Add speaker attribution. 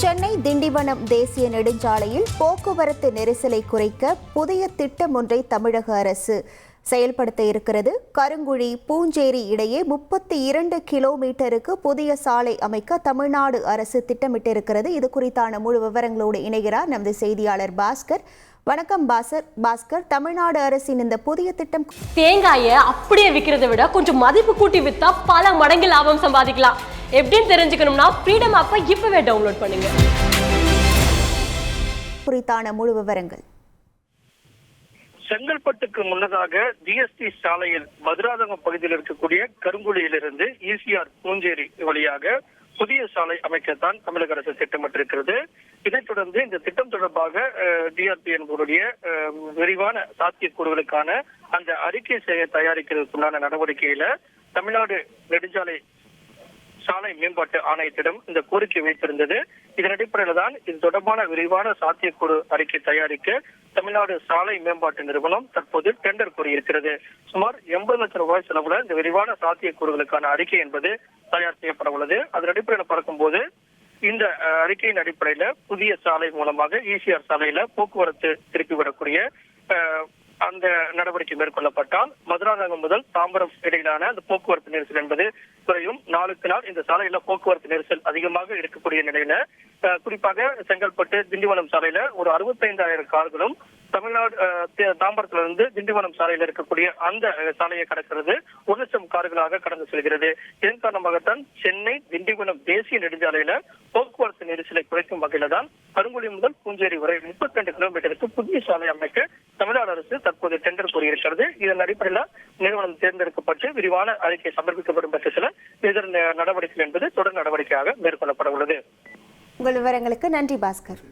Speaker 1: சென்னை திண்டிவனம் தேசிய நெடுஞ்சாலையில் போக்குவரத்து நெரிசலை குறைக்க புதிய திட்டம் ஒன்றை தமிழக அரசு செயல்படுத்த இருக்கிறது. கருங்குழி பூஞ்சேரி இடையே முப்பத்தி இரண்டு கிலோமீட்டருக்கு புதிய சாலை அமைக்க தமிழ்நாடு அரசு திட்டமிட்டிருக்கிறது. இது குறித்தான முழு விவரங்களோடு இணைகிறார் நமது செய்தியாளர் பாஸ்கர். வணக்கம் பாசர் பாஸ்கர். தமிழ்நாடு அரசின் இந்த புதிய திட்டம்
Speaker 2: தேங்காயை அப்படியே விற்கிறத விட கொஞ்சம் மதிப்பு கூட்டி வித்தா பல மடங்கு லாபம் சம்பாதிக்கலாம். எப்படின்னு தெரிஞ்சுக்கணும்னா ஃப்ரீடம் ஆப்பை இப்பவே டவுன்லோட் பண்ணுங்க.
Speaker 1: குறித்தான முழு விவரங்கள்.
Speaker 3: செங்கல்பட்டுக்கு முன்னதாக ஜிஎஸ்டி சாலையில் மதுராதகம் பகுதியில் இருக்கக்கூடிய கருங்குழியிலிருந்து ஈசிஆர் பூஞ்சேரி வழியாக புதிய சாலை அமைக்கத்தான் தமிழக அரசு திட்டமிட்டிருக்கிறது. இதைத் தொடர்ந்து இந்த திட்டம் தொடர்பாக டிஆர்பி என்பவருடைய விரிவான சாத்தியக்கூறுகளுக்கான அந்த அறிக்கை செய்ய தயாரிக்கிறதுக்குண்டான நடவடிக்கையில தமிழ்நாடு நெடுஞ்சாலை ஆணை மேம்பாட்டு ஆணையத்திடம் இந்த கோரிக்கை வைத்திருந்தது. இதன் அடிப்படையில் தான் இது தொடர்பான விரிவான சாத்தியக்கூறு அறிக்கை தயாரிக்க தமிழ்நாடு சாலை மேம்பாட்டு நிறுவனம் தற்போது டெண்டர் கோரியிருக்கிறது சுமார் எண்பது லட்சம் ரூபாய் செலவுல இந்த விரிவான சாத்தியக்கூறுகளுக்கான அறிக்கை என்பது தயார் செய்யப்பட உள்ளது. அதன் அடிப்படையில் பார்க்கும்போது இந்த அறிக்கையின் அடிப்படையில புதிய சாலை மூலமாக ஈசிஆர் சாலையில போக்குவரத்து திருப்பிவிடக்கூடிய அந்த நடவடிக்கை மேற்கொள்ளப்பட்டால் மதுராந்தகம் முதல் தாம்பரம் இடையிலான அந்த போக்குவரத்து நெரிசல் என்பது குறையும். நாளுக்கு நாள் இந்த சாலையில போக்குவரத்து நெரிசல் அதிகமாக இருக்கக்கூடிய நிலையில குறிப்பாக செங்கல்பட்டு திண்டிவனம் சாலையில ஒரு அறுபத்தைந்தாயிரம் கார்களும் தமிழ்நாடு தாம்பரத்துல இருந்து திண்டிவனம் சாலையில இருக்கக்கூடிய அந்த சாலையை கடக்கிறது ஒரு லட்சம் கார்களாக கடந்து செல்கிறது. இதன் காரணமாகத்தான் சென்னை திண்டிவனம் தேசிய நெடுஞ்சாலையில போக்குவரத்து நெரிசலை குறைக்கும் வகையில தான் கருங்குழி முதல் பூஞ்சேரி வரை முப்பத்தி ரெண்டு கிலோமீட்டருக்கு புதிய சாலை அமைக்க தமிழ்நாடு அரசு தற்போது டெண்டர் கோரியிருக்கிறது. இதன் அடிப்படையில் நிறுவனம் தேர்ந்தெடுக்கப்பட்டு விரிவான அறிக்கை சமர்ப்பிக்கப்படும் பட்சத்தில் இதன் நடவடிக்கை என்பது தொடர் நடவடிக்கையாக மேற்கொள்ளப்பட உள்ளது.
Speaker 1: உங்கள் விவரங்களுக்கு நன்றி பாஸ்கர்.